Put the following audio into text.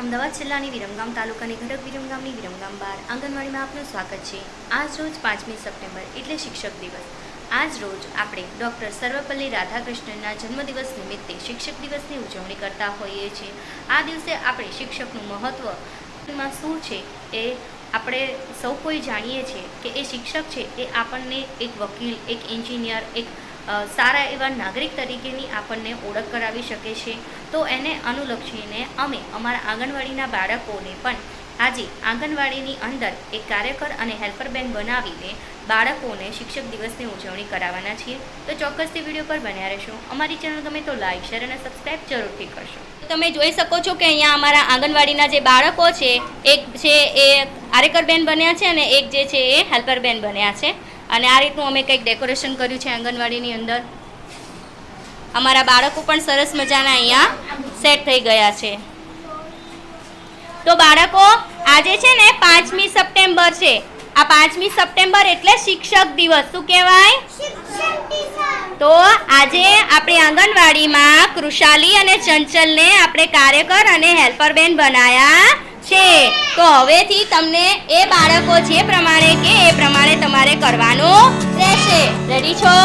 અમદાવાદ જિલ્લાની વિરમગામ તાલુકાની ઘડક વિરમગામની વિરમગામ બાર આંગણવાડીમાં આપનું સ્વાગત છે. આજ રોજ પાંચમી સપ્ટેમ્બર એટલે શિક્ષક દિવસ. આજ રોજ આપણે ડૉક્ટર સર્વપલ્લી રાધાકૃષ્ણનના જન્મદિવસ નિમિત્તે શિક્ષક દિવસની ઉજવણી કરતા હોઈએ છીએ. આ દિવસે આપણે શિક્ષકનું મહત્ત્વમાં શું છે એ આપણે સૌ કોઈ જાણીએ છીએ કે એ શિક્ષક છે એ આપણને એક વકીલ, એક એન્જિનિયર, એક સારા એવા નાગરિક તરીકેની આપણને ઓળખ કરાવી શકે છે. તો એને અનુલક્ષીને અમે અમારા આંગણવાડીના બાળકોને પણ આજે આંગણવાડીની અંદર એક કાર્યકર અને હેલ્પર બેન બનાવીને બાળકોને શિક્ષક દિવસની ઉજવણી કરાવવાના છીએ. તો ચોક્કસથી વીડિયો પર બન્યા રહેશો. અમારી ચેનલ ગમે તો લાઈક, શેર અને સબસ્ક્રાઈબ જરૂરથી કરશો. તમે જોઈ શકો છો કે અહીંયા અમારા આંગણવાડીના જે બાળકો છે, એક છે એ કાર્યકર બેન બન્યા છે અને એક જે છે એ હેલ્પર બેન બન્યા છે. અને આ રીતનું અમે કંઈક ડેકોરેશન કર્યું છે આંગણવાડીની અંદર. અમારા બાળકો પણ સરસ મજાના અહીંયા સેટ થઈ ગયા છે. તો બાળકો, આજે છે ને પાંચમી સપ્ટેમ્બર છે. આ પાંચમી સપ્ટેમ્બર એટલે શિક્ષક દિવસ. શું કહેવાય? તો આજે આપણે આંગણવાડીમાં કૃષાલી અને ચંચલને આપણે કાર્યકર અને હેલ્પર બેન બનાયા છે. તો હવેથી તમને એ બાળકો જે પ્રમાણે કે એ પ્રમાણે તમારે કરવાનું રહેશે. રેડી છો?